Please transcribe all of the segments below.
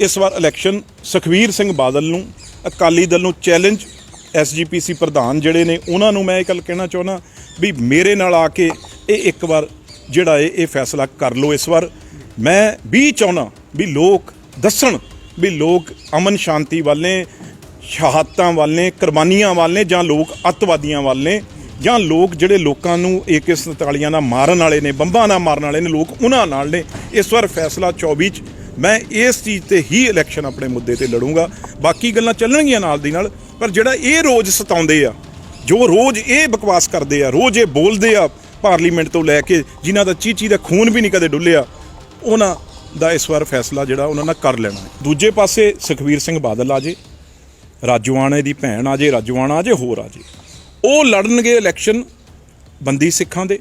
ਇਸ ਵਾਰ ਇਲੈਕਸ਼ਨ ਸੁਖਵੀਰ ਸਿੰਘ ਬਾਦਲ ਨੂੰ, ਅਕਾਲੀ ਦਲ ਨੂੰ ਚੈਲੰਜ ਐਸਜੀਪੀਸੀ ਪ੍ਰਧਾਨ ਜਿਹੜੇ ਨੇ, ਉਹਨਾਂ ਨੂੰ ਮੈਂ ਇਹ ਗੱਲ ਕਹਿਣਾ ਚਾਹੁੰਦਾ ਵੀ ਮੇਰੇ ਨਾਲ ਆ ਕੇ ਇਹ ਇੱਕ ਵਾਰ ਜਿਹੜਾ ਇਹ ਇਹ ਫੈਸਲਾ ਕਰ ਲਓ ਇਸ ਵਾਰ। ਮੈਂ ਵੀ ਚਾਹੁੰਦਾ ਵੀ ਲੋਕ ਦੱਸਣ ਵੀ ਲੋਕ ਅਮਨ ਸ਼ਾਂਤੀ ਵੱਲ ਨੇ, ਸ਼ਹਾਦਤਾਂ ਵੱਲ ਨੇ, ਕੁਰਬਾਨੀਆਂ ਵੱਲ ਨੇ ਜਾਂ ਲੋਕ ਅੱਤਵਾਦੀਆਂ ਵੱਲ ਨੇ ਜਾਂ ਲੋਕ ਜਿਹੜੇ ਲੋਕਾਂ ਨੂੰ AK47 ਨਾਲ ਮਾਰਨ ਵਾਲੇ ਨੇ, ਬੰਬਾਂ ਨਾਲ ਮਾਰਨ ਵਾਲੇ ਨੇ, ਲੋਕ ਉਹਨਾਂ ਨਾਲ ਨੇ। ਇਸ ਵਾਰ ਫੈਸਲਾ 24 ਚ ਮੈਂ ਇਸ ਚੀਜ਼ ਤੇ ਹੀ ਇਲੈਕਸ਼ਨ ਆਪਣੇ ਮੁੱਦੇ ਤੇ ਲੜੂੰਗਾ। ਬਾਕੀ ਗੱਲਾਂ ਚੱਲਣਗੀਆਂ ਨਾਲ ਦੀ ਨਾਲ, ਪਰ ਜਿਹੜਾ ਇਹ ਰੋਜ਼ ਸਤਾਉਂਦੇ ਆ, ਜੋ ਰੋਜ਼ ਇਹ ਬਕਵਾਸ ਕਰਦੇ ਆ, ਰੋਜ਼ ਇਹ ਬੋਲਦੇ ਆ ਪਾਰਲੀਮੈਂਟ ਤੋਂ ਲੈ ਕੇ, ਜਿਨ੍ਹਾਂ ਦਾ ਚੀਚੀ ਦਾ ਖੂਨ ਵੀ ਨਹੀਂ ਕਦੇ ਡੁੱਲਿਆ, ਉਹਨਾਂ ਦਾ ਇਸ ਵਾਰ ਫੈਸਲਾ ਜਿਹੜਾ ਉਹਨਾਂ ਨਾਲ ਕਰ ਲੈਣਾ ਦੂਜੇ ਪਾਸੇ ਸੁਖਵੀਰ ਸਿੰਘ ਬਾਦਲ ਆ ਜੇ ਰਾਜੂਆਣੇ ਦੀ ਭੈਣ ਆ ਜੇ ਰਾਜੂਆਣਾ ਆ ਜੇ, ਹੋਰ ਆ ਜੇ। ਉਹ ਲੜਨਗੇ ਇਲੈਕਸ਼ਨ ਬੰਦੀ ਸਿੱਖਾਂ ਦੇ।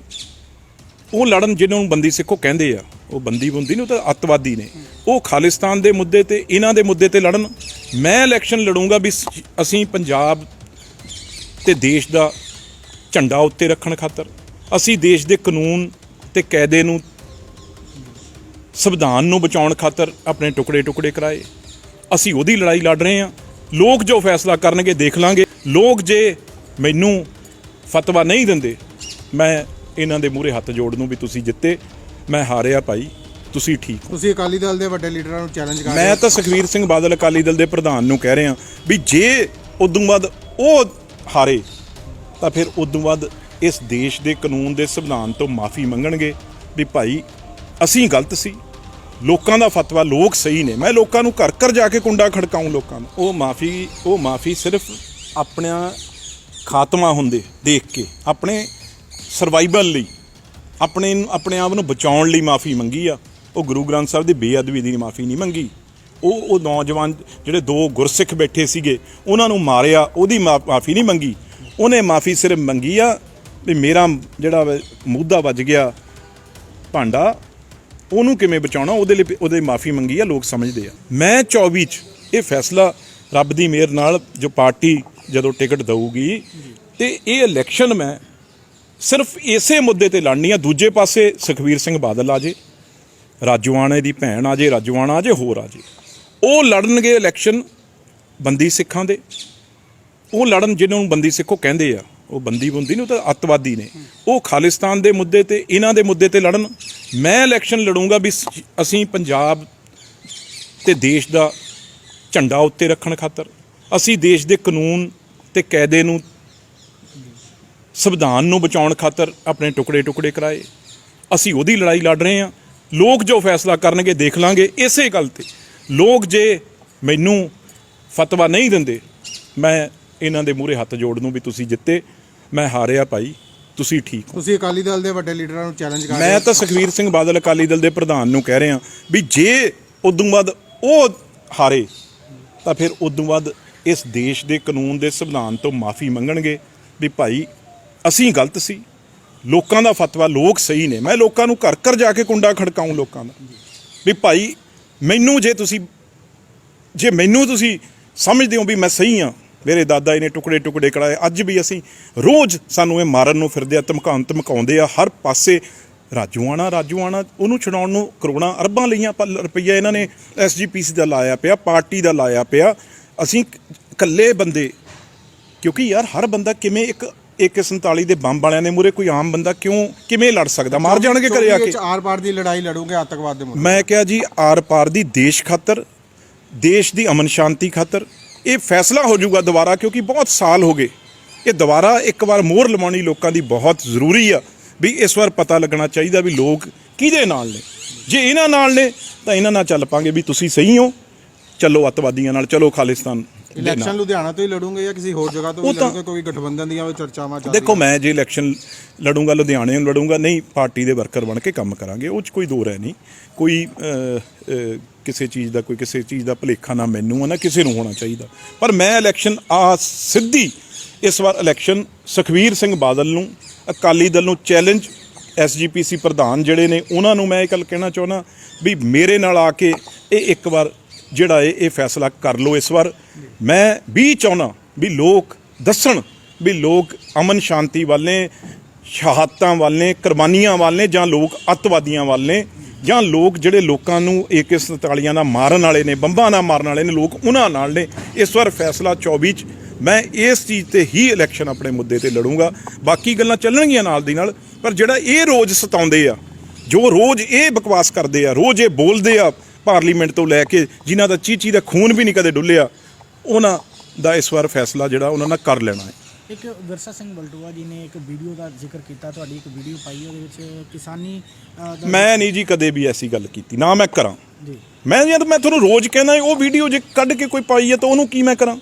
ਉਹ ਲੜਨ ਜਿਹਨਾਂ ਨੂੰ ਬੰਦੀ ਸਿੱਖੋ ਕਹਿੰਦੇ ਆ। ਉਹ ਬੰਦੀ ਬੰਦੀ ਨੇ ਉਹ ਤਾਂ ਅੱਤਵਾਦੀ ਨੇ। ਉਹ ਖਾਲਿਸਤਾਨ ਦੇ ਮੁੱਦੇ ਤੇ, ਇਹਨਾਂ ਦੇ ਮੁੱਦੇ ਤੇ ਲੜਨ। ਮੈਂ ਇਲੈਕਸ਼ਨ ਲੜੂੰਗਾ ਵੀ ਸ- ਅਸੀਂ ਪੰਜਾਬ ਤੇ ਦੇਸ਼ ਦਾ ਝੰਡਾ ਉੱਤੇ ਰੱਖਣ ਖਾਤਰ, ਅਸੀਂ ਦੇਸ਼ ਦੇ ਕਾਨੂੰਨ ਤੇ ਕਾਇਦੇ ਨੂੰ ਸੰਵਿਧਾਨ ਨੂੰ ਬਚਾਉਣ ਖਾਤਰ ਆਪਣੇ ਟੁਕੜੇ ਟੁਕੜੇ ਕਰਾਏ। ਅਸੀਂ ਉਹਦੀ ਲੜਾਈ ਲੜ ਰਹੇ ਹਾਂ। ਲੋਕ ਜੋ ਫੈਸਲਾ ਕਰਨਗੇ, ਦੇਖ ਲਾਂਗੇ। ਲੋਕ ਜੇ ਮੈਨੂੰ ਫਤਵਾ ਨਹੀਂ ਦਿੰਦੇ, ਮੈਂ ਇਹਨਾਂ ਦੇ ਮੂਹਰੇ ਹੱਥ ਜੋੜ ਨੂੰ ਵੀ ਤੁਸੀਂ ਜਿੱਤੇ। ਮੈਂ ਹਾਰਿਆ ਭਾਈ ਤੁਸੀਂ ਠੀਕ ਹੋ। ਤੁਸੀਂ ਅਕਾਲੀ ਦਲ ਦੇ ਵੱਡੇ ਲੀਡਰਾਂ ਨੂੰ ਚੈਲੰਜ ਕਰ ਰਹੇ ਮੈਂ ਹੋ। ਤਾਂ ਸੁਖਵੀਰ ਸਿੰਘ ਬਾਦਲ ਅਕਾਲੀ ਦਲ ਦੇ ਪ੍ਰਧਾਨ ਨੂੰ ਕਹਿ ਰਿਹਾ ਵੀ ਜੇ ਉਦੋਂ ਬਾਅਦ ਉਹ ਹਾਰੇ ਤਾਂ ਫਿਰ ਉਦੋਂ ਬਾਅਦ ਇਸ ਦੇਸ਼ ਦੇ ਕਾਨੂੰਨ ਦੇ ਸੰਵਿਧਾਨ ਤੋਂ ਮਾਫੀ ਮੰਗਣਗੇ ਵੀ ਭਾਈ ਅਸੀਂ ਗਲਤ ਸੀ। ਲੋਕਾਂ ਦਾ ਫਤਵਾ ਲੋਕ ਸਹੀ ਨੇ। ਮੈਂ ਲੋਕਾਂ ਨੂੰ ਘਰ ਘਰ ਜਾ ਕੇ ਕੁੰਡਾ ਖੜਕਾਉਂ ਲੋਕਾਂ ਨੂੰ। ਉਹ ਮਾਫੀ ਉਹ ਮਾਫੀ ਸਿਰਫ ਆਪਣਾ ਖਾਤਮਾ ਹੁੰਦੇ ਦੇਖ ਕੇ ਆਪਣੇ ਸਰਵਾਈਵਲ ਲਈ। ਆਪਣੇ ਆਪਣੇ ਆਪ ਨੂੰ ਬਚਾਉਣ ਲਈ ਮਾਫੀ ਮੰਗੀ ਆ। ਉਹ ਗੁਰੂ ਗ੍ਰੰਥ ਸਾਹਿਬ ਦੀ ਬੇਅਦਬੀ ਦੀ ਮਾਫੀ ਨਹੀਂ ਮੰਗੀ। ਉਹ ਉਹ ਨੌਜਵਾਨ ਜਿਹੜੇ ਦੋ ਗੁਰਸਿੱਖ ਬੈਠੇ ਸੀਗੇ, ਉਹਨਾਂ ਨੂੰ ਮਾਰਿਆ, ਉਹਦੀ ਮਾਫੀ ਨਹੀਂ ਮੰਗੀ। ਉਹਨੇ ਮਾਫੀ ਸਿਰਫ ਮੰਗੀ ਆ ਵੀ ਮੇਰਾ ਜਿਹੜਾ ਵਾ ਮੁੱਦਾ ਵੱਜ ਗਿਆ, ਭਾਂਡਾ, ਉਹਨੂੰ ਕਿਵੇਂ ਬਚਾਉਣਾ? ਉਹਦੇ ਲਈ ਉਹਦੇ ਮਾਫੀ ਮੰਗੀ ਆ, ਲੋਕ ਸਮਝਦੇ ਆ। ਮੈਂ 24 ਚ ਇਹ ਫੈਸਲਾ ਰੱਬ ਦੀ ਮਿਹਰ ਨਾਲ ਜੋ ਪਾਰਟੀ ਜਦੋਂ ਟਿਕਟ ਦਊਗੀ, ਤੇ ਇਹ ਇਲੈਕਸ਼ਨ ਮੈਂ ਸਿਰਫ ਇਸੇ ਮੁੱਦੇ ਤੇ ਲੜਨੀ ਆ ਦੂਜੇ ਪਾਸੇ ਸੁਖਵੀਰ ਸਿੰਘ ਬਾਦਲ ਆ ਜੇ ਰਾਜਵਾਣੇ ਦੀ ਭੈਣ ਆ ਜੇ ਰਾਜਵਾਣਾ ਆ ਜੇ, ਹੋਰ ਆ ਜੇ। ਉਹ ਲੜਨਗੇ ਇਲੈਕਸ਼ਨ ਬੰਦੀ ਸਿੱਖਾਂ ਦੇ। ਉਹ ਲੜਨ ਜਿਹਨਾਂ ਨੂੰ ਬੰਦੀ ਸਿੱਖੋ ਕਹਿੰਦੇ ਆ, ਉਹ ਬੰਦੀ ਬੰਦੀ ਨਹੀਂ, ਉਹ ਤਾਂ ਅੱਤਵਾਦੀ ਨੇ। ਉਹ ਖਾਲਿਸਤਾਨ ਦੇ ਮੁੱਦੇ ਤੇ, ਇਹਨਾਂ ਦੇ ਮੁੱਦੇ ਤੇ ਲੜਨ। ਮੈਂ ਇਲੈਕਸ਼ਨ ਲੜੂੰਗਾ ਵੀ ਅਸੀਂ ਪੰਜਾਬ ਤੇ ਦੇਸ਼ ਦਾ ਝੰਡਾ ਉੱਤੇ ਰੱਖਣ ਖਾਤਰ। ਅਸੀਂ ਦੇਸ਼ ਦੇ ਕਾਨੂੰਨ ਤੇ ਕਾਇਦੇ ਨੂੰ ਸੰਵਿਧਾਨ ਨੂੰ ਬਚਾਉਣ ਖਾਤਰ ਆਪਣੇ ਟੁਕੜੇ ਟੁਕੜੇ ਕਰਾਏ। ਅਸੀਂ ਉਹਦੀ ਲੜਾਈ ਲੜ ਰਹੇ ਹਾਂ। ਲੋਕ ਜੋ ਫੈਸਲਾ ਕਰਨਗੇ ਦੇਖ ਲਾਂਗੇ। ਇਸੇ ਗੱਲ ਤੇ ਲੋਕ ਜੇ ਮੈਨੂੰ ਫਤਵਾ ਨਹੀਂ ਦਿੰਦੇ ਮੈਂ ਇਹਨਾਂ ਦੇ ਮੂਹਰੇ ਹੱਥ ਜੋੜ ਨੂੰ ਵੀ ਤੁਸੀਂ ਜਿੱਤੇ। ਮੈਂ ਹਾਰਿਆ ਭਾਈ ਤੁਸੀਂ ਠੀਕ ਹੋ। ਤੁਸੀਂ ਅਕਾਲੀ ਦਲ ਦੇ ਵੱਡੇ ਲੀਡਰਾਂ ਨੂੰ ਚੈਲੰਜ ਕਰ ਰਹੇ ਮੈਂ ਤਾਂ ਸੁਖਵੀਰ ਸਿੰਘ ਬਾਦਲ ਅਕਾਲੀ ਦਲ ਦੇ ਪ੍ਰਧਾਨ ਨੂੰ ਕਹਿ ਰਿਹਾ ਵੀ ਜੇ ਉਦੋਂ ਬਾਅਦ ਉਹ ਹਾਰੇ ਤਾਂ ਫਿਰ ਉਦੋਂ ਬਾਅਦ ਇਸ ਦੇਸ਼ ਦੇ ਕਾਨੂੰਨ ਦੇ ਸੰਵਿਧਾਨ ਤੋਂ ਮਾਫੀ ਮੰਗਣਗੇ ਵੀ ਭਾਈ ਅਸੀਂ ਗਲਤ ਸੀ। ਲੋਕਾਂ ਦਾ ਫਤਵਾ, ਲੋਕ ਸਹੀ ਨੇ। ਮੈਂ ਲੋਕਾਂ ਨੂੰ ਘਰ ਘਰ ਜਾ ਕੇ ਕੁੰਡਾ ਖੜਕਾਉਂ ਲੋਕਾਂ ਦਾ। ਵੀ ਭਾਈ, ਮੈਨੂੰ ਜੇ ਤੁਸੀਂ ਜੇ ਮੈਨੂੰ ਤੁਸੀਂ ਸਮਝਦੇ ਹੋ ਵੀ ਮੈਂ ਸਹੀ ਹਾਂ, ਮੇਰੇ ਦਾਦਾ ਜੀ ਨੇ ਟੁਕੜੇ ਟੁਕੜੇ ਕਰਾਏ, ਅੱਜ ਵੀ ਅਸੀਂ ਰੋਜ਼ ਸਾਨੂੰ ਇਹ ਮਾਰਨ ਨੂੰ ਫਿਰਦੇ ਆ ਧਮਕਾਉਣ ਧਮਕਾਉਂਦੇ ਆ, ਹਰ ਪਾਸੇ ਰਾਜੂਆਣਾ ਰਾਜੂਆਣਾ, ਉਹਨੂੰ ਛਡਾਉਣ ਨੂੰ ਕਰੋੜਾਂ ਅਰਬਾਂ ਲਈਆਂ ਰੁਪਈਆ ਇਹਨਾਂ ਨੇ ਐਸਜੀਪੀਸੀ ਦਾ ਲਾਇਆ ਪਿਆ, ਪਾਰਟੀ ਦਾ ਲਾਇਆ ਪਿਆ। ਅਸੀਂ ਇਕੱਲੇ ਬੰਦੇ, ਕਿਉਂਕਿ ਯਾਰ ਹਰ ਬੰਦਾ ਕਿਵੇਂ ਇੱਕ ਇੱਕ 47 ਦੇ ਬੰਬ ਵਾਲਿਆਂ ਦੇ ਮੂਰੇ ਕੋਈ ਆਮ ਬੰਦਾ ਕਿਉਂ ਕਿਵੇਂ ਲੜ ਸਕਦਾ? ਮਾਰ ਜਾਣਗੇ ਘਰੇ ਆ ਕੇ। ਆਰ ਪਾਰ ਦੀ ਲੜਾਈ ਲੜੋਗੇ ਆਤੰਕਵਾਦ ਦੇ ਮੁੱਦੇ ਮੈਂ ਕਿਹਾ ਜੀ ਆਰ ਪਾਰ ਦੀ ਦੇਸ਼ ਖਾਤਰ ਦੇਸ਼ ਦੀ ਅਮਨ ਸ਼ਾਂਤੀ ਖਾਤਰ ਇਹ ਫੈਸਲਾ ਹੋ ਜਾਊਗਾ ਦੁਬਾਰਾ ਕਿਉਂਕਿ ਬਹੁਤ ਸਾਲ ਹੋ ਗਏ। ਇਹ ਦੁਬਾਰਾ ਇੱਕ ਵਾਰ ਮੋਹਰ ਲਵਾਉਣੀ ਲੋਕਾਂ ਦੀ ਬਹੁਤ ਜ਼ਰੂਰੀ ਆ ਵੀ ਇਸ ਵਾਰ ਪਤਾ ਲੱਗਣਾ ਚਾਹੀਦਾ ਵੀ ਲੋਕ ਕਿਹਦੇ ਨਾਲ ਨੇ। ਜੇ ਇਹਨਾਂ ਨਾਲ ਨੇ ਤਾਂ ਇਹਨਾਂ ਨਾਲ ਚੱਲ ਪਾਂਗੇ ਵੀ ਤੁਸੀਂ ਸਹੀ ਹੋ। ਚਲੋ ਅੱਤਵਾਦੀਆਂ ਨਾਲ ਚਲੋ ਖਾਲਿਸਤਾਨ। ਇਲੈਕਸ਼ਨ ਲੁਧਿਆਣਾ ਤੋਂ ਹੀ ਲੜੋਗੇ ਜਾਂ ਕਿਸੇ ਹੋਰ ਜਗ੍ਹਾ ਤੋਂ ਵੀ ਲੜੋਗੇ? ਕੋਈ ਗਠਬੰਧਨ ਦੀਆਂ ਚਰਚਾਵਾਂ ਚੱਲ ਦੇਖੋ ਮੈਂ ਜੇ ਇਲੈਕਸ਼ਨ ਲੜੂੰਗਾ ਲੁਧਿਆਣੇ ਨੂੰ ਲੜੂੰਗਾ ਨਹੀਂ ਪਾਰਟੀ ਦੇ ਵਰਕਰ ਬਣ ਕੇ ਕੰਮ ਕਰਾਂਗੇ ਉਹ ਚ ਕੋਈ ਦੋ ਰਹਿ ਨਹੀਂ। ਕੋਈ ਕਿਸੇ ਚੀਜ਼ ਦਾ ਕੋਈ ਕਿਸੇ ਚੀਜ਼ ਦਾ ਭੁਲੇਖਾ ਨਾ ਮੈਨੂੰ ਆ ਨਾ ਕਿਸੇ ਨੂੰ ਹੋਣਾ ਚਾਹੀਦਾ। ਪਰ ਮੈਂ ਇਲੈਕਸ਼ਨ ਆ ਸਿੱਧੀ ਇਸ ਵਾਰ ਇਲੈਕਸ਼ਨ ਸੁਖਵੀਰ ਸਿੰਘ ਬਾਦਲ ਨੂੰ ਅਕਾਲੀ ਦਲ ਨੂੰ ਚੈਲੰਜ ਐਸਜੀਪੀਸੀ ਪ੍ਰਧਾਨ ਜਿਹੜੇ ਨੇ ਉਹਨਾਂ ਨੂੰ ਮੈਂ ਇਹ ਗੱਲ ਕਹਿਣਾ ਚਾਹੁੰਦਾ ਵੀ ਮੇਰੇ ਨਾਲ ਆ ਕੇ ਇਹ ਇੱਕ ਵਾਰ ਜਿਹੜਾ ਇਹ ਇਹ ਫੈਸਲਾ ਕਰ ਲਓ ਇਸ ਵਾਰ। ਮੈਂ ਵੀ ਚਾਹੁੰਦਾ ਵੀ ਲੋਕ ਦੱਸਣ ਵੀ ਲੋਕ ਅਮਨ ਸ਼ਾਂਤੀ ਵੱਲ ਨੇ, ਸ਼ਹਾਦਤਾਂ ਵੱਲ ਨੇ, ਕੁਰਬਾਨੀਆਂ ਵੱਲ ਨੇ ਜਾਂ ਲੋਕ ਅੱਤਵਾਦੀਆਂ ਵੱਲ ਨੇ ਜਾਂ ਲੋਕ ਜਿਹੜੇ ਲੋਕਾਂ ਨੂੰ AK47 ਨਾਲ ਮਾਰਨ ਵਾਲੇ ਨੇ, ਬੰਬਾਂ ਨਾਲ ਮਾਰਨ ਵਾਲੇ ਨੇ, ਲੋਕ ਉਹਨਾਂ ਨਾਲ ਨੇ, ਇਸ ਵਾਰ ਫੈਸਲਾ 24 ਚ ਮੈਂ ਇਸ ਚੀਜ਼ ਤੇ ਹੀ ਇਲੈਕਸ਼ਨ ਆਪਣੇ ਮੁੱਦੇ ਤੇ ਲੜੂੰਗਾ। ਬਾਕੀ ਗੱਲਾਂ ਚੱਲਣਗੀਆਂ ਨਾਲ ਦੀ ਨਾਲ, ਪਰ ਜਿਹੜਾ ਇਹ ਰੋਜ਼ ਸਤਾਉਂਦੇ ਆ, ਜੋ ਰੋਜ਼ ਇਹ ਬਕਵਾਸ ਕਰਦੇ ਆ, ਰੋਜ਼ ਇਹ ਬੋਲਦੇ ਆ ਪਾਰਲੀਮੈਂਟ ਤੋਂ ਲੈ ਕੇ ਜਿਨ੍ਹਾਂ ਦਾ ਚੀਚੀ ਦਾ ਖੂਨ ਵੀ ਨਹੀਂ ਕਦੇ ਡੁੱਲਿਆ ਉਹਨਾਂ ਦਾ ਇਸ ਵਾਰ ਫੈਸਲਾ ਜਿਹੜਾ ਉਹਨਾਂ ਨਾਲ ਕਰ ਲੈਣਾ ਹੈ। ਇੱਕ ਵਿਰਸਾ ਸਿੰਘ ਬਲਟੋਆ ਜੀ ਨੇ ਇੱਕ ਵੀਡੀਓ ਦਾ ਜ਼ਿਕਰ ਕੀਤਾ ਤੁਹਾਡੀ ਇੱਕ ਵੀਡੀਓ ਪਾਈ ਉਹਦੇ ਵਿੱਚ ਕਿਸਾਨੀ ਮੈਂ ਨਹੀਂ ਜੀ ਕਦੇ ਵੀ ਐਸੀ ਗੱਲ ਕੀਤੀ ਨਾ ਮੈਂ ਕਰਾਂ। ਜੀ। ਮੈਂ ਜਦ ਮੈਂ ਤੁਹਾਨੂੰ ਰੋਜ਼ ਕਹਿਣਾ ਹੈ, ਉਹ ਵੀਡੀਓ ਜੇ ਕੱਢ ਕੇ ਕੋਈ ਪਾਈ ਹੈ ਤਾਂ ਉਹਨੂੰ ਕੀ ਮੈਂ ਕਰਾਂ?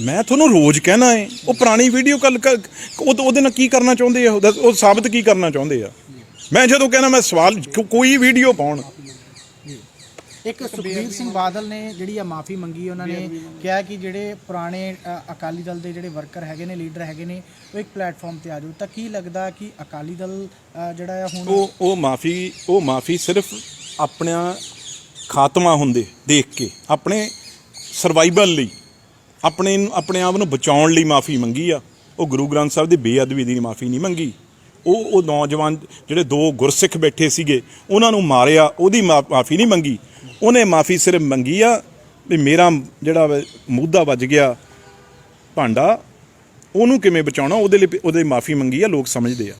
ਮੈਂ ਤੁਹਾਨੂੰ ਰੋਜ਼ ਕਹਿਣਾ ਹੈ ਉਹ ਪੁਰਾਣੀ ਵੀਡੀਓ ਕੱਲ ਉਹ ਉਹਦੇ ਨਾਲ ਕੀ ਕਰਨਾ ਚਾਹੁੰਦੇ ਆ ਉਹ ਸਾਬਤ ਕੀ ਕਰਨਾ ਚਾਹੁੰਦੇ ਆ? ਮੈਂ ਜਦੋਂ ਕਹਿਣਾ ਮੈਂ ਸਵਾਲ ਕੋਈ ਵੀਡੀਓ ਪਾਉਣ ਇੱਕ ਸੁਖਬੀਰ ਸਿੰਘ ਬਾਦਲ ਨੇ ਜਿਹੜੀ ਆ ਮਾਫੀ ਮੰਗੀ ਉਹਨਾਂ ਨੇ ਕਿਹਾ ਕਿ ਜਿਹੜੇ ਪੁਰਾਣੇ ਅ, ਅਕਾਲੀ ਦਲ ਦੇ ਜਿਹੜੇ ਵਰਕਰ ਹੈਗੇ ਨੇ ਲੀਡਰ ਹੈਗੇ ਨੇ ਉਹ ਇੱਕ ਪਲੇਟਫਾਰਮ ਤੇ ਆ ਜਾਓ। ਤਾਂ ਕੀ ਲੱਗਦਾ ਕਿ ਅਕਾਲੀ ਦਲ ਅ, ਜਿਹੜਾ ਆ ਹੁਣ ਉਹ ਉਹ ਮਾਫੀ ਉਹ ਮਾਫੀ ਸਿਰਫ ਆਪਣਾ ਖਾਤਮਾ ਹੁੰਦੇ ਦੇਖ ਕੇ ਆਪਣੇ ਸਰਵਾਈਵਲ ਲਈ ਆਪਣੇ ਆਪਣੇ ਆਪ ਨੂੰ ਬਚਾਉਣ ਲਈ ਮਾਫੀ ਮੰਗੀ ਆ। ਉਹ ਗੁਰੂ ਗ੍ਰੰਥ ਸਾਹਿਬ ਦੀ ਬੇਅਦਬੀ ਦੀ ਮਾਫੀ ਨਹੀਂ ਮੰਗੀ। ਉਹ ਉਹ ਨੌਜਵਾਨ ਜਿਹੜੇ ਦੋ ਗੁਰਸਿੱਖ ਬੈਠੇ ਸੀਗੇ ਉਹਨਾਂ ਨੂੰ ਮਾਰਿਆ ਉਹਦੀ ਮਾਫੀ ਨਹੀਂ ਮੰਗੀ। ਉਹਨੇ ਮਾਫੀ ਸਿਰਫ ਮੰਗੀ ਆ ਵੀ ਮੇਰਾ ਜਿਹੜਾ ਵਾ ਮੁੱਦਾ ਵੱਜ ਗਿਆ ਭਾਂਡਾ, ਉਹਨੂੰ ਕਿਵੇਂ ਬਚਾਉਣਾ, ਉਹਦੇ ਲਈ ਉਹਦੇ ਮਾਫੀ ਮੰਗੀ ਆ, ਲੋਕ ਸਮਝਦੇ ਆ।